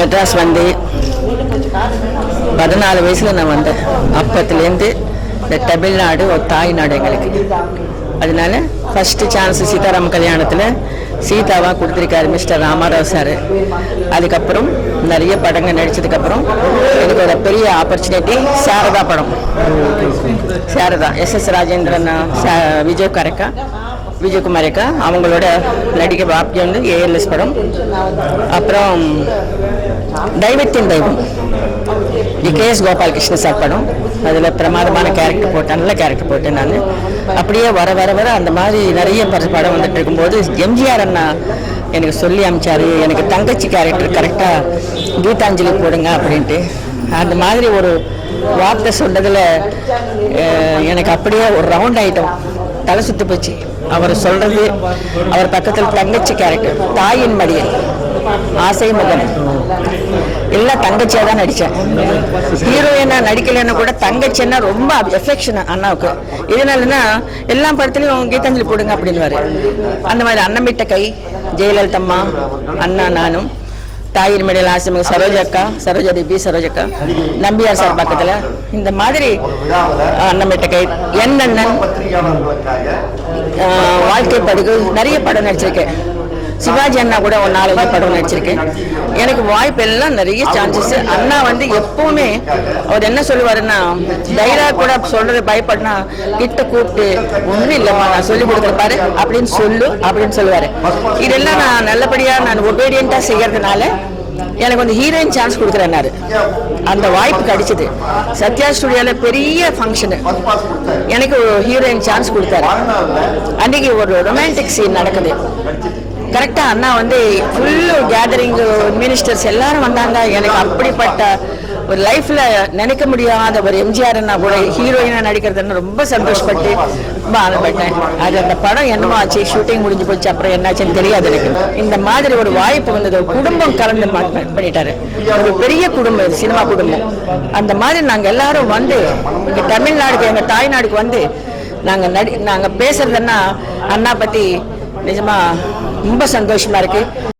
மெட்ராஸ் வந்து பதினாலு வயசில் நான் வந்தேன். அப்பத்துலேருந்து இந்த தமிழ்நாடு ஒரு தாய் நாடு எங்களுக்கு. அதனால ஃபஸ்ட்டு சான்ஸ் சீதாராம கல்யாணத்தில் சீதாவாக கொடுத்துருக்காரு மிஸ்டர் ராமாராவ் சார். அதுக்கப்புறம் நிறைய படங்கள் நடித்ததுக்கப்புறம் எனக்கு ஒரு பெரிய ஆப்பர்ச்சுனிட்டி சாரதா படம். சாரதா எஸ் எஸ் ராஜேந்திரன் சா- விஜய் கரக்கா. விஜயகுமார் அக்கா அவங்களோட நடிகை பாக்கியம் வந்து ஏஎல்எஸ் படம். அப்புறம் தெய்வத்தின் தெய்வம் T K S Gopalakrishna sir படம். அதில் பிரமாதமான கேரக்டர் போட்டேன் நல்ல கேரக்டர் போட்டேன் நான். அப்படியே வர வர வர அந்த மாதிரி நிறைய படம் வந்துட்டு இருக்கும்போது எம்ஜிஆர் அண்ணா எனக்கு சொல்லி அமிச்சாரு. எனக்கு தங்கச்சி கேரக்டர் கரெக்டாக கீதாஞ்சலி போடுங்க அப்படின்ட்டு. அந்த மாதிரி ஒரு வார்த்தை சொன்னதில் எனக்கு அப்படியே ஒரு ரவுண்ட் ஆயிட்டோம். தலை சுத்து போச்சு. அவர் சொல்றது அவர் பக்கத்தில் தங்கச்சி கேரக்டர் தாயின் மடியல் ஆசை மகன். எல்லாம் தங்கச்சியாக தான் நடித்தேன் ஹீரோயினா நடிக்கலைன்னா கூட தங்கச்சின்னா ரொம்ப எஃபெக்ஷன் அண்ணாவுக்கு. இதனாலனா எல்லா படத்துலையும் கீதாஞ்சலி போடுங்க அப்படின்னு அந்த மாதிரி அண்ணமிட்ட கை ஜெயலலிதம்மா அண்ணா நானும். தாயின் மடியில் ஆசிமக சரோஜா அக்கா சரோஜா தேவி சரோஜா அக்கா நம்பியார் சார் பக்கத்தில். இந்த மாதிரி அன்னமிட்ட கை என்னண்ணன் ஆஹ் வாழ்க்கை படுகு நிறைய படம் நடிச்சிருக்கேன். சிவாஜி அண்ணா கூட ஒரு நாலஞ்சு படம் நடிச்சிருக்கேன். எனக்கு வாய்ப்பு எல்லாம் நிறைய சான்சஸ் அண்ணா வந்து எப்பவுமே அவர் என்ன சொல்லுவாருன்னா டைலாக் கூட சொல்றது பயப்படனா கிட்ட கூப்பிட்டு ஒன்றும் இல்லைம்மா நான் சொல்லி கொடுத்துருப்பாரு அப்படின்னு சொல்லு அப்படின்னு சொல்லுவாரு. இதெல்லாம் நான் நல்லபடியா நான் ஒபீடியண்டா செய்யறதுனால எனக்கு வந்து ஹீரோயின் சான்ஸ் கொடுக்குறேன்னாரு அந்த வாய்ப்பு கிடைச்சது. சத்யா ஸ்டுடியோவில் பெரிய ஃபங்க்ஷனு எனக்கு ஹீரோயின் சான்ஸ் கொடுத்தாரு. அன்னைக்கு ஒரு ரொமான்டிக் சீன் நடக்குது. கரெக்டாக அண்ணா வந்து ஃபுல்லு கேதரிங் மினிஸ்டர்ஸ் எல்லாரும் வந்தாங்க. எனக்கு அப்படிப்பட்ட ஒரு லைஃப்பில் நினைக்க முடியாத ஒரு எம்ஜிஆர் அண்ணா கூட ஹீரோயினாக நடிக்கிறதுன்னு ரொம்ப சந்தோஷப்பட்டு ரொம்ப ஆனப்பட்டேன் அது அந்த படம் என்னமோ ஆச்சு ஷூட்டிங் முடிஞ்சு போச்சு அப்புறம் என்னாச்சுன்னு தெரியாது எனக்கு. இந்த மாதிரி ஒரு வாய்ப்பு வந்தது குடும்பம் கலந்து பண்ணிட்டாரு. ஒரு பெரிய குடும்பம் இது சினிமா குடும்பம். அந்த மாதிரி நாங்கள் எல்லாரும் வந்து இங்கே தமிழ்நாடுக்கு எங்கள் தாய்நாடுக்கு வந்து நாங்கள் நடி நாங்கள் பேசுறதுன்னா அண்ணா பற்றி நிஜமா ரொம்ப சந்தோஷமா இருக்கு.